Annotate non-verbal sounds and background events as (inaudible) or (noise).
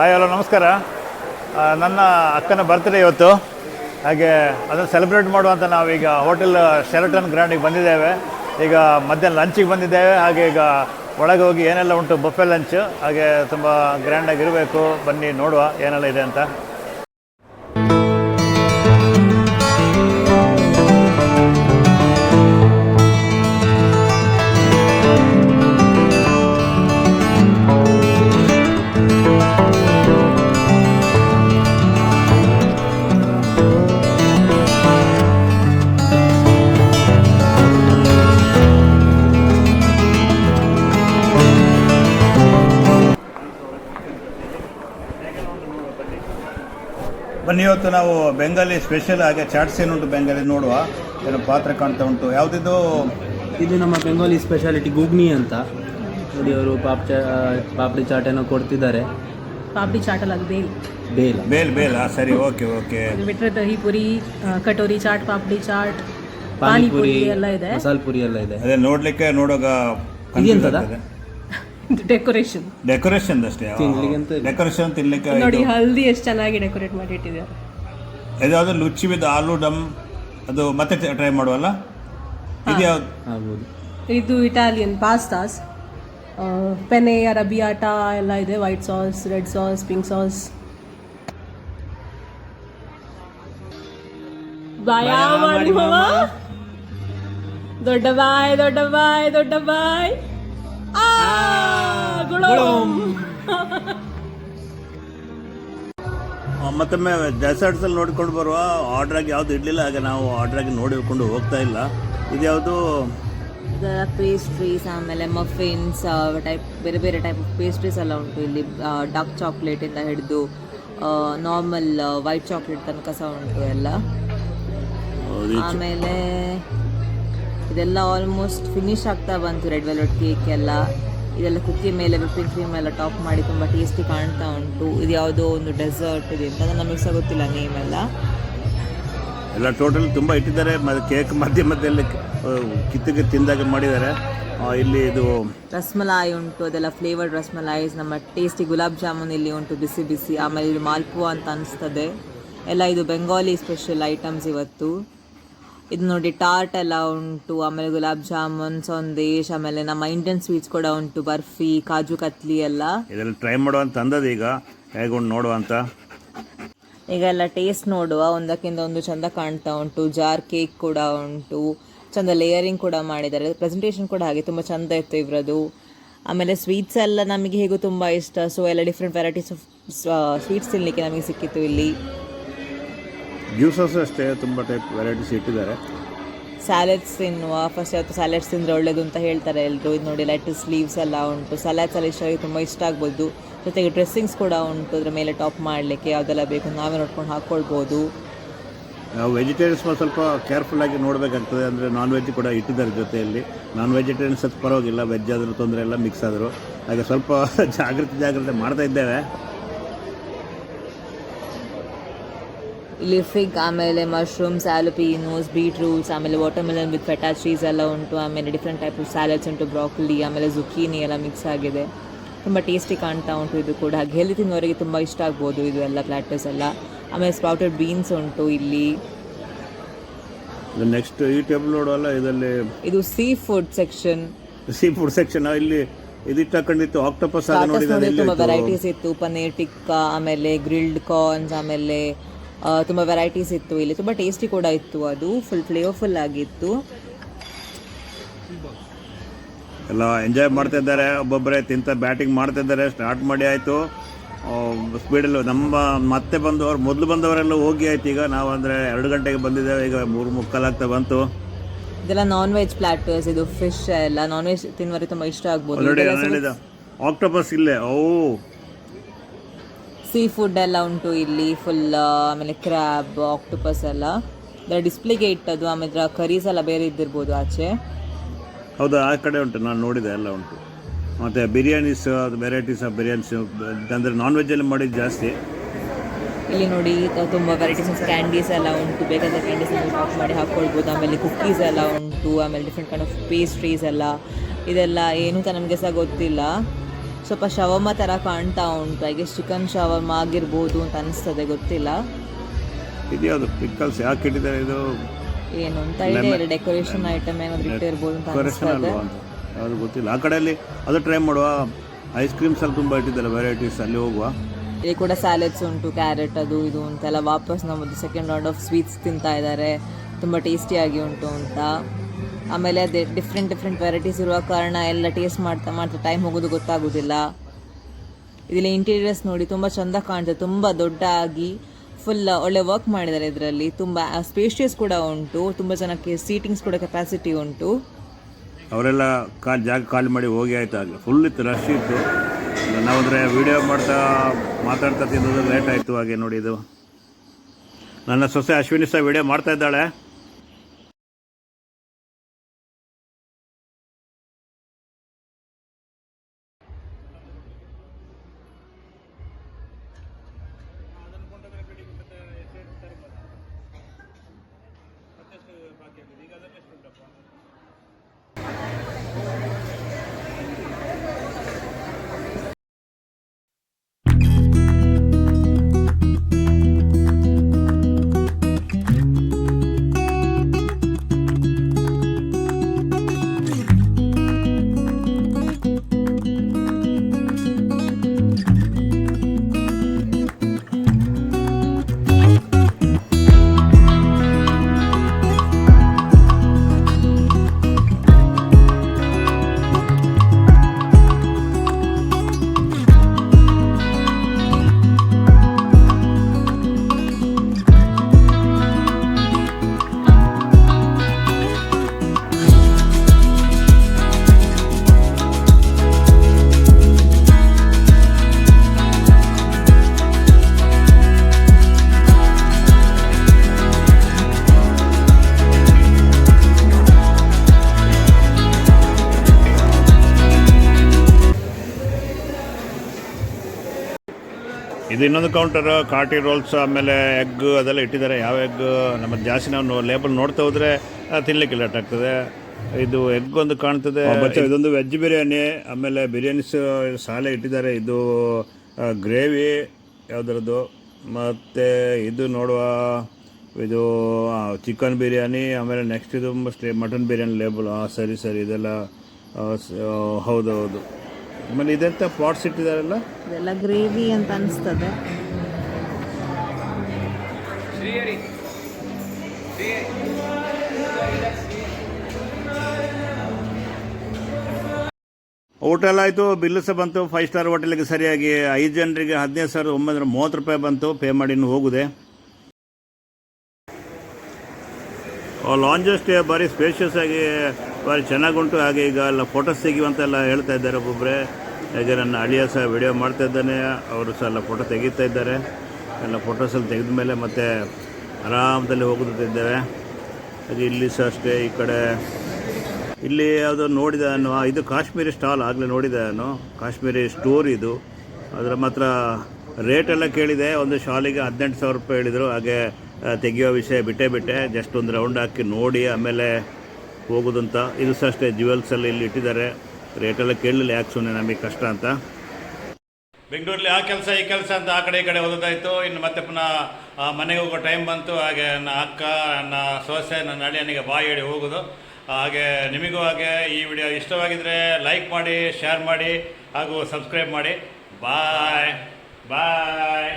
Hi hello, ನಮಸ್ಕಾರ. ನನ್ನ ಅಕ್ಕನ ಬರ್ತ್ಡೇ ಇವತ್ತು. ಹಾಗೆ ಅದನ್ನು ಸೆಲೆಬ್ರೇಟ್ ಮಾಡುವಂತ ನಾವೀಗ ಹೋಟೆಲ್ ಶೆರಟನ್ ಗ್ರ್ಯಾಂಡಿಗೆ ಬಂದಿದ್ದೇವೆ. ಈಗ ಮಧ್ಯಾಹ್ನ ಲಂಚಿಗೆ ಬಂದಿದ್ದೇವೆ. ಹಾಗೆ ಈಗ ಒಳಗೆ ಹೋಗಿ ಏನೆಲ್ಲ ಉಂಟು ಬಫೆ ಲಂಚ್ ಹಾಗೆ ತುಂಬ ಗ್ರ್ಯಾಂಡಾಗಿ ಇರಬೇಕು ಬನ್ನಿ, ನೋಡುವ ಏನೆಲ್ಲ ಇದೆ ಅಂತ. ಬನ್ನಿ ಇವತ್ತು ನಾವು ಬೆಂಗಾಲಿ ಸ್ಪೆಷಲ್ ಆಗಿ ಚಾಟ್ಸ್ ಏನುಂಟು ಬೆಂಗಾಲಿ ನೋಡುವ. ಏನೋ ಪಾತ್ರ ಕಾಣ್ತಾ ಉಂಟು. ಯಾವುದಿದು ಇದು ನಮ್ಮ ಬೆಂಗಾಲಿ ಸ್ಪೆಷಾಲಿಟಿ ಗುಗ್ನಿ ಅಂತ. ನೋಡಿ ಅವರು ಪಾಪ್ ಚಾ ಪಾಪಡಿ ಚಾಟೇನೋ ಕೊಡ್ತಿದ್ದಾರೆ. ಪಾಪಡಿ ಚಾಟ್ ಅಲ್ಲ ಬೇಲ್. ಬೇಲ್. ಬೇಲ ಬೇಲ್. ಆ, ಸರಿ ಓಕೆ ಓಕೆ. ಬಿಟ್ರೆ ಬಿಟ್ಟರೆ ದಹಿ ಪುರಿ ಆ, ಕಟೋರಿ ಚಾಟ್ ಪಾಪಡಿ ಚಾಟ್ ಪಾನಿಪುರಿ ಪಾನಿಪುರಿ ಎಲ್ಲ ಇದೆ. ಮಸಾಲ ಪುರಿ ಎಲ್ಲ ಇದೆ. ಅದೇ ನೋಡ್ಲಿಕ್ಕೆ ನೋಡುವಾಗ ಇದೆಂತದ? (laughs) ಡೆಕೋರೇಷನ್ ಡೆಕೋರೇಷನ್ ಅಷ್ಟೇ ತಿನ್ಲಿಕ್ಕೆ ಅಂತ ಇಲ್ಲ. ಡೆಕೋರೇಷನ್ ತಿನ್ಲಿಕ್ಕೆ ನೋಡಿ ಇದು. ಹಲ್ದಿ ಎಷ್ಟು ಚೆನ್ನಾಗಿ ಡೆಕೋರೇಟ್ ಮಾಡಿ ಇಟ್ಟಿದ್ದಾರೆ ಇದ್ಯಾವುದು ಲುಚ್ಚಿ ವಿತ್ ಆಲೂ ಡಮ್ ಅದು ಮತ್ತೆ ಟ್ರೈ ಮಾಡುವಲ್ಲ? ಇದು ಯಾವ್ದು ಆಗ್ಬೋದು. ಇದು ಇಟಾಲಿಯನ್ ಪಾಸ್ತಾಸ್ ಪೆನೆ ಅರಬಿಯಾಟ ಎಲ್ಲ ಇದೆ. White sauce red sauce pink sauce ಬಾಯ ಮಾಡಿ ಮಾವ. ದೊಡ್ಡ ಬಾಯ್ ದೊಡ್ಡ ಬಾಯ್ ದೊಡ್ಡ ಬಾಯ್. ಆ, ಮತ್ತೊಮ್ಮೆ ಡೆಸರ್ಟ್ಸ್ ಅಲ್ಲಿ ನೋಡ್ಕೊಂಡು ಬರುವ ಆರ್ಡರ್ ಆಗಿ ಯಾವ್ದು ಇಡ್ಲಿಲ್ಲ ಹಾಗೆ ನಾವು ಆರ್ಡರ್ ಆಗಿ ನೋಡಿಕೊಂಡು ಹೋಗ್ತಾ ಇಲ್ಲ. ಇದು ಯಾವುದು? ಪೇಸ್ಟ್ರೀಸ್ ಆಮೇಲೆ ಮಫಿನ್ಸ್ ಟೈಪ್ ಬೇರೆ ಬೇರೆ ಟೈಪ್ ಆಫ್ ಪೇಸ್ಟ್ರೀಸ್ ಎಲ್ಲ ಉಂಟು ಇಲ್ಲಿ. ಡಾರ್ಕ್ ಚಾಕ್ಲೇಟಿಂದ ಹಿಡಿದು ನಾರ್ಮಲ್ ವೈಟ್ ಚಾಕ್ಲೇಟ್ ತನಕ ಸಹ ಉಂಟು ಎಲ್ಲ. ಆಮೇಲೆ ಇದೆಲ್ಲ ಆಲ್ಮೋಸ್ಟ್ ಫಿನಿಶ್ ಆಗ್ತಾ ಬಂತು ರೆಡ್ ವೆಲ್ವೆಟ್ ಕೇಕ್ ಎಲ್ಲ. ಇದೆಲ್ಲ ಕುಕ್ಕಿ ಮೇಲೆ ವಿಪ್ಪಿಂಗ್ ಕ್ರೀಮ್ ಎಲ್ಲ ಟಾಪ್ ಮಾಡಿ ತುಂಬ ಟೇಸ್ಟಿ ಕಾಣ್ತಾ ಉಂಟು. ಇದು ಯಾವುದೋ ಒಂದು ಡೆಸರ್ಟ್ ಇದೆ ಅಂತ ನಮಗೆ ಸಹ ಗೊತ್ತಿಲ್ಲ ನೇಮ್ ಎಲ್ಲ. ಎಲ್ಲ ಟೋಟಲ್ ತುಂಬ ಇಟ್ಟಿದ್ದಾರೆ. ಕೇಕ್ ಮಧ್ಯ ಮಧ್ಯದಲ್ಲಿ ಕಿತ್ತಿಗೆ ತಿಂದಾಗ ಮಾಡಿದ್ದಾರೆ. ಆ, ಇಲ್ಲಿ ಇದು ರಸ್ಮಲಾಯಿ ಉಂಟು ಅದೆಲ್ಲ ಫ್ಲೇವರ್ಡ್ ರಸ್ಮಲಾಯಿ ನಮ್ಮ ಟೇಸ್ಟಿ ಗುಲಾಬ್ ಜಾಮೂನ್ ಇಲ್ಲಿ ಉಂಟು ಬಿಸಿ ಬಿಸಿ. ಆಮೇಲೆ ಇದು ಮಾಲ್ಪುವ ಅಂತ ಅನಿಸ್ತದೆ. ಎಲ್ಲ ಇದು ಬೆಂಗಾಲಿ ಸ್ಪೆಷಲ್ ಐಟಮ್ಸ್ ಇವತ್ತು. ಇದು ನೋಡಿ ಟಾರ್ಟ್ ಎಲ್ಲ ಉಂಟು ಆಮೇಲೆ ಗುಲಾಬ್ ಜಾಮೂನ್ ಸಂದೇಶ್ ಆಮೇಲೆ ನಮ್ಮ ಇಂಡಿಯನ್ ಸ್ವೀಟ್ಸ್ ಕೂಡ ಉಂಟು ಬರ್ಫಿ ಕಾಜು ಕತ್ಲಿ ಎಲ್ಲ. ಇದೆಲ್ಲ ಟ್ರೈ ಮಾಡುವಂತ ಅಂದದ ಈಗ. ಹೇಗೊಂಡು ನೋಡುವ ಅಂತ? ಈಗ ಎಲ್ಲ ಟೇಸ್ಟ್ ನೋಡುವ. ಒಂದಕ್ಕಿಂತ ಒಂದು ಚಂದ ಕಾಣ್ತಾ ಉಂಟು. ಜಾರ್ ಕೇಕ್ ಕೂಡ ಉಂಟು. ಚಂದ ಲೇಯರಿಂಗ್ ಕೂಡ ಮಾಡಿದ್ದಾರೆ. ಪ್ರೆಸೆಂಟೇಷನ್ ಕೂಡ ಹಾಗೆ ತುಂಬ ಚಂದ ಇತ್ತು ಇವರದು ಆಮೇಲೆ ಸ್ವೀಟ್ಸ್ ಎಲ್ಲ ನಮಗೆ ಹೇಗೂ ತುಂಬ ಇಷ್ಟ. ಸೊ ಎಲ್ಲ ಡಿಫ್ರೆಂಟ್ ವೆರೈಟೀಸ್ ಆಫ್ ಸ್ವೀಟ್ಸ್ ತಿನ್ನಲಿಕ್ಕೆ ನಮಗೆ ಸಿಕ್ಕಿತ್ತು ಇಲ್ಲಿ. ಜ್ಯೂಸಸ್ ಅಷ್ಟೇ ತುಂಬ ಟೈಪ್ ವೆರೈಟೀಸ್ ಇಟ್ಟಿದ್ದಾರೆ. ಸ್ಯಾಲೆಡ್ಸ್ ತಿನ್ನುವ ಫಸ್ಟ್ ಯಾವತ್ತು ಸ್ಯಾಲೆಡ್ಸ್ ತಿಂದರೆ ಒಳ್ಳೇದು ಅಂತ ಹೇಳ್ತಾರೆ ಎಲ್ಲರೂ ಇದು ನೋಡಿ ಲೆಟಸ್ ಲೀವ್ಸ್ ಎಲ್ಲ ಉಂಟು. ಸ್ಯಾಲೆಡ್ಸ್ ಎಲ್ಲ ಇಷ್ಟ ತುಂಬ ಇಷ್ಟ ಆಗ್ಬೋದು. ಜೊತೆಗೆ ಡ್ರೆಸ್ಸಿಂಗ್ಸ್ ಕೂಡ ಉಂಟು ಅದ್ರ ಮೇಲೆ ಟಾಪ್ ಮಾಡಲಿಕ್ಕೆ ಯಾವುದೆಲ್ಲ ಬೇಕು ನಾವೇ ನೋಡ್ಕೊಂಡು ಹಾಕ್ಕೊಳ್ಬೋದು ವೆಜಿಟೇರಿಯನ್ಸ್ ಸ್ವಲ್ಪ ಕೇರ್ಫುಲ್ ಆಗಿ ನೋಡಬೇಕಾಗ್ತದೆ. ಅಂದರೆ ನಾನ್ ವೆಜ್ ಕೂಡ ಇಟ್ಟಿದ್ದಾರೆ ಜೊತೆಯಲ್ಲಿ. ನಾನ್ ವೆಜಿಟೇರಿಯನ್ಸ್ ಪರವಾಗಿಲ್ಲ. ವೆಜ್ ಆದರೂ ತೊಂದರೆ ಎಲ್ಲ ಮಿಕ್ಸ್ ಆದರೂ. ಹಾಗೆ ಸ್ವಲ್ಪ (laughs) ಜಾಗ್ರತೆ ಜಾಗ್ರತೆ ಮಾಡ್ತಾ ಇದ್ದೇವೆ. ಇಲ್ಲಿ ಫಿಗ್ ಆಮೇಲೆ ಮಶ್ರೂಮ್ಸ್ ಆಲುಪೀನೋಸ್ ಬೀಟ್ರೂಟ್ಸ್ ಆಮೇಲೆ ವಾಟರ್ಮೆಲನ್ ವಿತ್ ಫೆಟಾ ಚೀಸ್ ಎಲ್ಲ ಉಂಟು ಆಮೇಲೆ ಡಿಫ್ರೆಂಟ್ ಟೈಪ್ ಆಫ್ ಸ್ಯಾಲಡ್ಸ್ ಉಂಟು ಬ್ರಾಕೊಲಿ ಆಮೇಲೆ ಜುಕೀನಿ ಎಲ್ಲ ಮಿಕ್ಸ್ ಆಗಿದೆ. ತುಂಬ ಟೇಸ್ಟಿ ಕಾಣ್ತಾ ಉಂಟು ಇದು ಕೂಡ. ಹಾಗೆ ಹೆಲ್ದಿ ತಿನ್ನೋರಿಗೆ ತುಂಬ ಇಷ್ಟ ಆಗ್ಬೋದು ಇದು ಎಲ್ಲ ಪ್ಲಾಟರ್ಸ್ ಎಲ್ಲ. ಆಮೇಲೆ ಸ್ಪ್ರೌಟೆಡ್ ಬೀನ್ಸ್ ಉಂಟು ಇಲ್ಲಿ. ನೆಕ್ಸ್ಟ್ ಈ ಟೇಬಲ್ ನೋಡುವಲ್ಲ ಇದರಲ್ಲಿ ಇದು seafood section seafood section ಇಲ್ಲಿ ಇದಿಟ್ಟು ಹಾಕೊಂಡಿತ್ತು ಆಕ್ಟೋಪಸ್ ತುಂಬ ವೆರೈಟೀಸ್ ಇತ್ತು. ಪನ್ನೀರ್ ಟಿಕ್ಕಾ ಆಮೇಲೆ ಗ್ರಿಲ್ಡ್ ಕಾರ್ನ್ಸ್ ಆಮೇಲೆ ತುಂಬ ವೆರೈಟೀಸ್ ಇತ್ತು ಇಲ್ಲಿ. ತುಂಬ ಟೇಸ್ಟಿ ಕೂಡ ಇತ್ತು ಅದು. ಫುಲ್ ಫ್ಲೇವರ್ಫುಲ್ ಆಗಿತ್ತು. ಎಲ್ಲ ಎಂಜಾಯ್ ಮಾಡ್ತಾ ಇದ್ದಾರೆ. ಒಬ್ಬೊಬ್ಬರೇ ತಿಂತ ಬ್ಯಾಟಿಂಗ್ ಮಾಡ್ತಾ ಇದ್ದಾರೆ. ಸ್ಟಾರ್ಟ್ ಮಾಡಿ ಆಯಿತು. ಸ್ಪೀಡಲ್ಲಿ ನಮ್ಮ ಮತ್ತೆ ಬಂದವರು ಮೊದಲು ಬಂದವರೆಲ್ಲ ಹೋಗಿ ಆಯ್ತು. ಈಗ ನಾವು ಅಂದರೆ ಎರಡು ಗಂಟೆಗೆ ಬಂದಿದ್ದೇವೆ. ಈಗ ಮೂರು ಮುಕ್ಕಾಲಾಗ್ತಾ ಬಂತು. ಇದೆಲ್ಲ ನಾನ್ ವೆಜ್ ಪ್ಲಾಟರ್ಸ್ ಇದು ಫಿಶ್ ಎಲ್ಲ. ನಾನ್ ವೆಜ್ ತಿನ್ನುವರೆ ತುಂಬ ಇಷ್ಟ ಆಗ್ಬೋದು. ಆಕ್ಟೋಪಸ್ ಇಲ್ಲೇ. ಓ ಸೀ ಫುಡ್ ಎಲ್ಲ ಉಂಟು ಇಲ್ಲಿ ಫುಲ್ ಆಮೇಲೆ ಕ್ರ್ಯಾಬ್ ಆಕ್ಟೋಪಸ್ ಎಲ್ಲ. ಇದರ ಡಿಸ್ಪ್ಲೇಗೆ ಇಟ್ಟದ್ದು ಆಮೇಲೆ ಕರೀಸ್ ಎಲ್ಲ ಬೇರೆ ಇದ್ದಿರ್ಬೋದು ಆಚೆ. ಹೌದಾ ಆ ಕಡೆ ಉಂಟು ನಾನು ನೋಡಿದೆ ಎಲ್ಲ ಉಂಟು. ಮತ್ತು ಬಿರಿಯಾನೀಸ್ ವೆರೈಟೀಸ್ ಆಫ್ ಬಿರಿಯಾನೀಸ್ ಅಂದರೆ ನಾನ್ ವೆಜ್ಜಲ್ಲಿ ಮಾಡಿದ್ದು ಜಾಸ್ತಿ. ಇಲ್ಲಿ ನೋಡಿ ತುಂಬ ವೆರೈಟೀಸ್ ಆಫ್ ಕ್ಯಾಂಡೀಸ್ ಎಲ್ಲ ಉಂಟು ಬೇಕಾದ ಕ್ಯಾಂಡೀಸ್ ಬಾಕ್ಸ್ ಮಾಡಿ ಹಾಕ್ಕೊಳ್ಬೋದು ಆಮೇಲೆ ಕುಕ್ಕೀಸ್ ಎಲ್ಲ ಉಂಟು ಆಮೇಲೆ ಡಿಫ್ರೆಂಟ್ ಕೈಂಡ್ ಆಫ್ ಪೇಸ್ಟ್ರೀಸ್ ಎಲ್ಲ. ಇದೆಲ್ಲ ಏನು ಅಂತ ನಮಗೆ ಸಹ ಗೊತ್ತಿಲ್ಲ. ಸ್ವಲ್ಪ ಶವರ್ಮ ಥರ ಕಾಣ್ತಾ ಉಂಟು. ಹಾಗೆ ಚಿಕನ್ ಶವರ್ಮ ಆಗಿರ್ಬೋದು ಅಂತ ಅನಿಸ್ತದೆ ಗೊತ್ತಿಲ್ಲ. ಇದ್ಯಾವುದು? ಪಿಕ್ಕಲ್ಸ್ ಯಾಕೆ ಇಟ್ಟಿದ್ದಾರೆ ಇದು? ಏನು ಅಂತ ಇದೆ ಡೆಕೋರೇಷನ್ ಐಟಮ್ ಏನಾದ್ರು ಇಟ್ಟಿರ್ಬೋದು ಅಂತ ಅನಿಸ್ತದೆ. ಯಾವುದು ಗೊತ್ತಿಲ್ಲ. ಆ ಕಡೆಯಲ್ಲಿ ಅದು ಟ್ರೈ ಮಾಡುವ. ಐಸ್ ಕ್ರೀಮ್ಸ್ ಅಲ್ಲಿ ತುಂಬ ಇಟ್ಟಿದ್ದಾರೆ ವೆರೈಟೀಸ್ ಅಲ್ಲಿ ಹೋಗುವ. ಇಲ್ಲಿ ಕೂಡ ಸ್ಯಾಲೆಡ್ಸ್ ಉಂಟು ಕ್ಯಾರೆಟ್ ಅದು ಇದು ಅಂತೆಲ್ಲ ವಾಪಸ್ ನಮ್ಮದು ಸೆಕೆಂಡ್ ರೌಂಡ್ ಆಫ್ ಸ್ವೀಟ್ಸ್ ತಿಂತಾ ಇದ್ದಾರೆ. ತುಂಬ ಟೇಸ್ಟಿಯಾಗಿ ಉಂಟು ಅಂತ. ಆಮೇಲೆ ಅದೇ ಡಿಫ್ರೆಂಟ್ ಡಿಫ್ರೆಂಟ್ ವೆರೈಟೀಸ್ ಇರುವ ಕಾರಣ ಎಲ್ಲ ಟೇಸ್ಟ್ ಮಾಡ್ತಾ ಮಾಡ್ತಾ ಟೈಮ್ ಹೋಗೋದು ಗೊತ್ತಾಗೋದಿಲ್ಲ. ಇದರಲ್ಲಿ ಇಂಟೀರಿಯರ್ಸ್ ನೋಡಿ ತುಂಬ ಚೆಂದ ಕಾಣ್ತದೆ, ತುಂಬ ದೊಡ್ಡ ಆಗಿ ಫುಲ್ ಒಳ್ಳೆ ವರ್ಕ್ ಮಾಡಿದ್ದಾರೆ ಇದರಲ್ಲಿ. ತುಂಬ ಸ್ಪೇಷಿಯಸ್ ಕೂಡ ಉಂಟು, ತುಂಬ ಜನಕ್ಕೆ ಸೀಟಿಂಗ್ಸ್ ಕೂಡ ಕೆಪಾಸಿಟಿ ಉಂಟು. ಅವರೆಲ್ಲ ಕಾಲ್ ಜಾಗ ಖಾಲಿ ಮಾಡಿ ಹೋಗಿ ಆಯ್ತು ಫುಲ್ ಇತ್ತು ರಶ್ ಇತ್ತು. ನಾವಂದರೆ ವಿಡಿಯೋ ಮಾಡ್ತಾ, ಮಾತಾಡ್ತಾ ತಿನ್ನೋದು ಲೇಟ್ ಆಯಿತು ಹಾಗೆ ನೋಡಿ ಇದು. ನನ್ನ ಸೊಸೆ ಅಶ್ವಿನಿ ಸಹ ವಿಡಿಯೋ ಮಾಡ್ತಾ ಇದ್ದಾಳೆ. ಇದು ಇನ್ನೊಂದು ಕೌಂಟರ್ ಕಾಟಿ ರೋಲ್ಸ್ ಆಮೇಲೆ ಎಗ್ ಅದೆಲ್ಲ ಇಟ್ಟಿದ್ದಾರೆ. ಯಾವ ಎಗ್ ನಮ್ಮ ಜಾಸ್ತಿ ನಾವು ಲೇಬಲ್ ನೋಡ್ತಾ ಹೋದ್ರೆ ತಿನ್ನಲಿಕ್ಕೆ ಲೇಟ್ ಆಗ್ತದೆ. ಇದು ಎಗ್ ಒಂದು ಕಾಣ್ತದೆ. ಇದೊಂದು ವೆಜ್ ಬಿರಿಯಾನಿ, ಆಮೇಲೆ ಬಿರಿಯಾನಿಸ್ ಸಾಲೆ ಇಟ್ಟಿದ್ದಾರೆ. ಇದು ಗ್ರೇವಿ ಯಾವುದರದ್ದು? ಮತ್ತು ಇದು ನೋಡುವ, ಇದು ಚಿಕನ್ ಬಿರಿಯಾನಿ, ಆಮೇಲೆ ನೆಕ್ಸ್ಟ್ ಇದು ಮಟನ್ ಬಿರಿಯಾನಿ ಲೇಬಲ್ ಹಾಂ ಸರಿ ಸರಿ, ಇದೆಲ್ಲ ಹೌದು ಹೌದು ಆಮೇಲೆ ಇದೆಂತ ಪಾಟ್ಸ್ ಇಟ್ಟಿದಾರಲ್ಲ ಇದೆಲ್ಲ ಗ್ರೇವಿ ಅಂತ ಅನಿಸ್ತದೆ. ಹೋಟೆಲ್ ಎಲ್ಲ ಆಯಿತು ಬಿಲ್ಲು ಸಹ ಬಂತು ಫೈವ್ ಸ್ಟಾರ್ ಹೋಟೆಲ್ಗೆ ಸರಿಯಾಗಿ ಐದು ಜನರಿಗೆ ಹದಿನೈದು ಸಾವಿರದ ಒಂಬೈನೂರ ಮೂವತ್ತು ರೂಪಾಯಿ ಬಂತು ಪೇ ಮಾಡಿ ಹೋಗುದೆ. ಲಾಂಜ್ ಅಷ್ಟೇ ಭಾರಿ ಸ್ಪೇಷಿಯಸ್ ಆಗಿ ಭಾರಿ ಚೆನ್ನಾಗುಂಟು. ಹಾಗೆ ಈಗ ಎಲ್ಲ ಫೋಟೋಸ್ ತೆಗಿಯುವಂತೆಲ್ಲ ಹೇಳ್ತಾ ಇದ್ದಾರೆ ಒಬ್ಬೊಬ್ಬರೇ ಹಾಗೆ ನನ್ನ ಅಳಿಯ ಸಹ ವಿಡಿಯೋ ಮಾಡ್ತಾ ಇದ್ದಾನೆ. ಅವರು ಸಹ ಎಲ್ಲ ಫೋಟೋ ತೆಗೀತಾ ಇದ್ದಾರೆ. ಎಲ್ಲ ಫೋಟೋಸಲ್ಲಿ ತೆಗೆದ ಮೇಲೆ ಮತ್ತೆ ಆರಾಮದಲ್ಲಿ ಹೋಗುತ್ತಿದ್ದೇವೆ ಹಾಗೆ ಇಲ್ಲಿ ಸಹ ಅಷ್ಟೇ, ಈ ಕಡೆ. ಇಲ್ಲಿ ಯಾವುದೋ ನೋಡಿದೆ ನಾನು. ಇದು ಕಾಶ್ಮೀರಿ ಸ್ಟಾಲ್ ಆಗಲೇ ನೋಡಿದೆ ನಾನು. ಕಾಶ್ಮೀರಿ ಸ್ಟೋರ್ ಇದು. ಅದರ ಮಾತ್ರ ರೇಟೆಲ್ಲ ಕೇಳಿದೆ. ಒಂದು ಶಾಲಿಗೆ ಹದಿನೆಂಟು ಸಾವಿರ ರೂಪಾಯಿ ಹೇಳಿದರು. ಹಾಗೆ ತೆಗೆಯೋ ವಿಷಯ ಬಿಟ್ಟೇ ಬಿಟ್ಟೆ. ಜಸ್ಟ್ ಒಂದು ರೌಂಡ್ ಹಾಕಿ ನೋಡಿ ಆಮೇಲೆ ಹೋಗೋದಂತ. ಇದು ಸಹ ಅಷ್ಟೇ ಜ್ಯುವೆಲ್ಸಲ್ಲಿ ಇಲ್ಲಿ ಇಟ್ಟಿದ್ದಾರೆ. ರೇಟೆಲ್ಲ ಕೇಳಲಿಲ್ಲ ಯಾಕೆ ಸುಮ್ಮನೆ ನಮಗೆ ಕಷ್ಟ ಅಂತ. ಬೆಂಗಳೂರಲ್ಲಿ ಆ ಕೆಲಸ ಈ ಕೆಲಸ ಅಂತ ಆ ಕಡೆ ಈ ಕಡೆ ಓದೋದಾಯಿತು ಇನ್ನು ಮತ್ತೆ ಪುನಃ ಮನೆಗೆ ಹೋಗೋ ಟೈಮ್ ಬಂತು. ಹಾಗೆ ನನ್ನ ಅಕ್ಕ ನನ್ನ ಸೊಸೆ ನನ್ನ ಅಳಿಯನಿಗೆ ಬಾಯಿ ಹೇಳಿ ಹೋಗೋದು. ಹಾಗೆ ನಿಮಗೂ ಹಾಗೆ ಈ ವಿಡಿಯೋ ಇಷ್ಟವಾಗಿದ್ದರೆ ಲೈಕ್ ಮಾಡಿ ಶೇರ್ ಮಾಡಿ ಹಾಗೂ ಸಬ್ಸ್ಕ್ರೈಬ್ ಮಾಡಿ. ಬಾಯ್ ಬಾಯ್